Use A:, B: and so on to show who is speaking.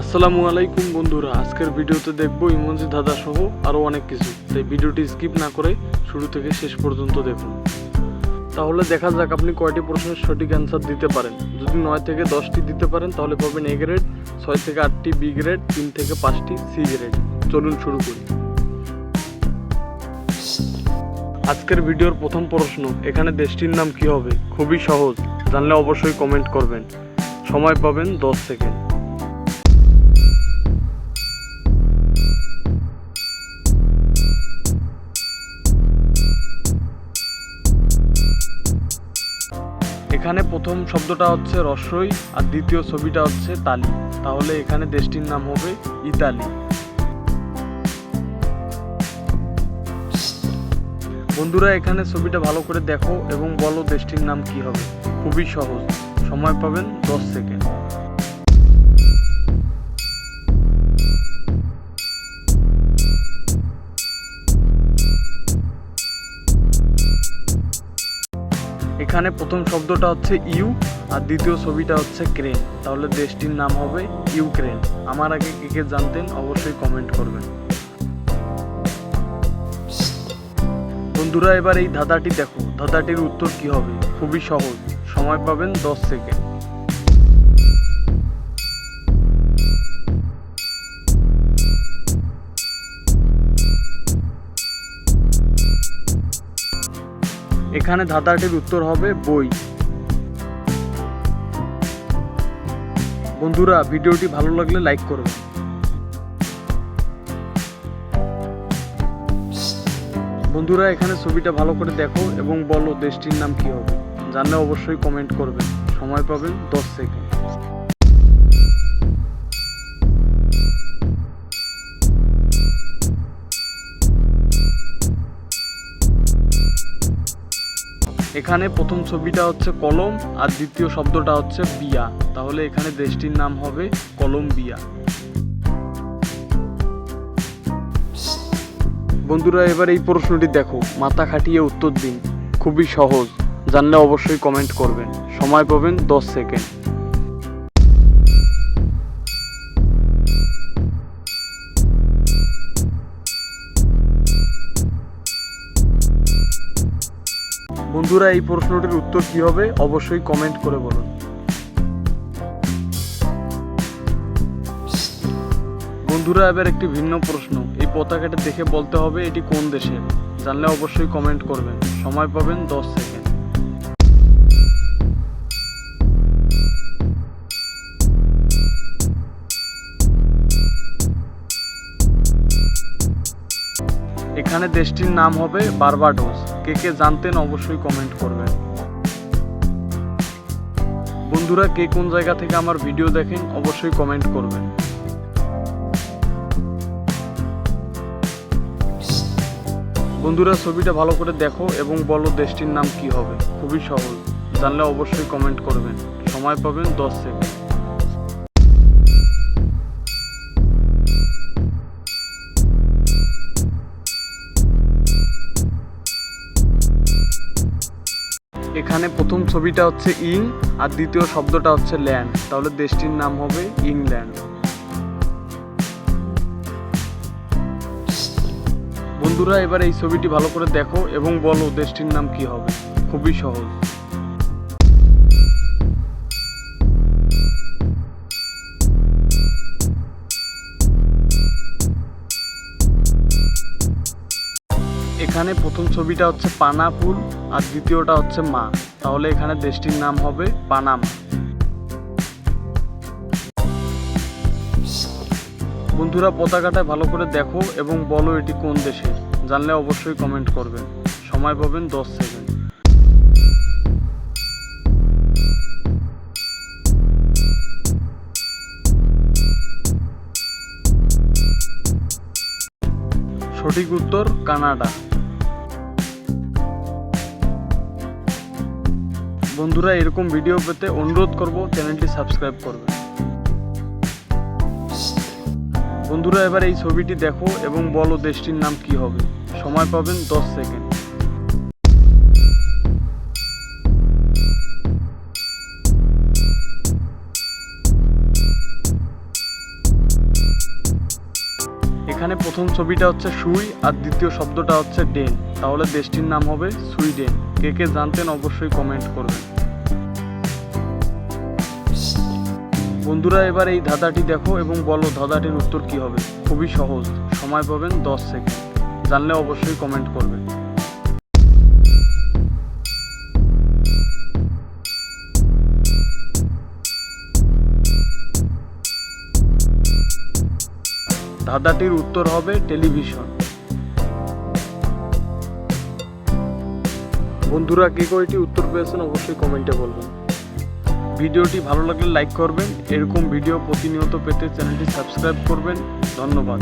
A: আসসালামু আলাইকুম বন্ধুরা, আজকের ভিডিওতে দেখব ইমোজি ধাঁধা সহ আরও অনেক কিছু। তাই ভিডিওটি স্কিপ না করে শুরু থেকে শেষ পর্যন্ত দেখুন। তাহলে দেখা যাক আপনি কয়টি প্রশ্নের সঠিক অ্যান্সার দিতে পারেন। যদি নয় থেকে দশটি দিতে পারেন, তাহলে পাবেন এ গ্রেড ছয় থেকে আটটি বি গ্রেড তিন থেকে পাঁচটি সি গ্রেড চলুন শুরু করি। আজকের ভিডিওর প্রথম প্রশ্ন, এখানে দেশটির নাম কি হবে? খুবই সহজ, জানলে অবশ্যই কমেন্ট করবেন। সময় পাবেন দশ সেকেন্ড। এখানে প্রথম শব্দটা হচ্ছে রসই আর দ্বিতীয় ছবিটা হচ্ছে তালি। তাহলে এখানে দেশটির নাম হবে ইতালি। বন্ধুরা, এখানে ছবিটা ভালো করে দেখো এবং বলো দেশটির নাম কি হবে। খুবই সহজ। সময় পাবেন দশ সেকেন্ড। এখানে প্রথম শব্দটা হচ্ছে ইউ, আর দ্বিতীয় ছবিটা হচ্ছে ক্রেন। তাহলে দেশটির নাম হবে ইউক্রেন। আমার আগে কে কে জানতেন অবশ্যই কমেন্ট করবেন। বন্ধুরা, এবার এই ধাঁধাটি দেখো। ধাঁধাটির উত্তর কি হবে? খুবই সহজ। সময় পাবেন দশ সেকেন্ড। এখানে ধাঁধাটির উত্তর হবে বই। বন্ধুরা, ভিডিওটি ভালো লাগলে লাইক করবেন বন্ধুরা, এখানে ছবিটা ভালো করে দেখো এবং বলো দেশটির নাম কি হবে। জানলে অবশ্যই কমেন্ট করবেন সময় পাবেন দশ সেকেন্ড এখানে প্রথম ছবিটা হচ্ছে কলম, আর দ্বিতীয় শব্দটা হচ্ছে বিয়া। তাহলে এখানে দেশটির নাম হবে কলম্বিয়া। বন্ধুরা, এবার এই প্রশ্নটি দেখো। মাথা খাটিয়ে উত্তর দিন। খুবই সহজ। জানলে অবশ্যই কমেন্ট করবেন। সময় পাবেন দশ সেকেন্ড বন্ধুরা, এই প্রশ্নটির উত্তর কি হবে? অবশ্যই কমেন্ট করে বলুন। বন্ধুরা, এবার একটি ভিন্ন প্রশ্ন। এই পতাকাটা দেখে বলতে হবে এটি কোন দেশে জানলে অবশ্যই কমেন্ট করবেন। সময় পাবেন দশ সেকেন্ড এখানে দেশটির নাম হবে বারবাডোস। কে কে জানতেন অবশ্যই কমেন্ট করবেন। বন্ধুরা, কে কোন জায়গা থেকে আমার ভিডিও দেখেন, অবশ্যই কমেন্ট করবেন। বন্ধুরা, ছবিটা ভালো করে দেখো এবং বলো দেশটির নাম কি হবে। খুবই সহজ। জানলে অবশ্যই কমেন্ট করবেন। সময় পাবেন দশ সেকেন্ড এখানে প্রথম ছবিটা হচ্ছে ইং, আর দ্বিতীয় শব্দটা হচ্ছে ল্যান্ড। তাহলে দেশটির নাম হবে ইংল্যান্ড। বন্ধুরা, এবার এই ছবিটি ভালো করে দেখো এবং বলো দেশটির নাম কি হবে। খুবই সহজ। এখানে প্রথম ছবিটা হচ্ছে পানা ফুল আর দ্বিতীয়টা হচ্ছে মা। তাহলে এখানে দেশটির নাম হবে পানামা। বন্ধুরা পতাকাটা ভালো করে দেখো এবং বলো এটি কোন দেশে। জানলে অবশ্যই কমেন্ট করবেন সময় পাবেন দশ সেকেন্ড সঠিক উত্তর কানাডা। বন্ধুরা এরকম ভিডিও পেতে অনুরোধ করব, চ্যানেলটি সাবস্ক্রাইব করবে। বন্ধুরা, এবার এই ছবিটি দেখো এবং বলো দেশটির নাম কি হবে। সময় পাবেন দশ সেকেন্ড। এখানে প্রথম ছবিটা হচ্ছে সুই, আর দ্বিতীয় শব্দটা হচ্ছে ডেন। তাহলে দেশটির নাম হবে সুইডেন। কে কে জানতেন অবশ্যই কমেন্ট করবেন। বন্ধুরা, এবার এই ধাঁধাটি দেখো এবং বলো ধাঁধাটির উত্তর কি হবে। খুবই সহজ। সময় পাবেন দশ সেকেন্ড। জানলে অবশ্যই কমেন্ট করবেন ধাঁধাটির উত্তর হবে টেলিভিশন। বন্ধুরা, কে কয়টি উত্তর পেয়েছেন অবশ্যই কমেন্টে বলবেন। ভিডিওটি ভালো লাগলে লাইক করবেন। এরকম ভিডিও প্রতিনিয়ত পেতে চ্যানেলটি সাবস্ক্রাইব করবেন। ধন্যবাদ।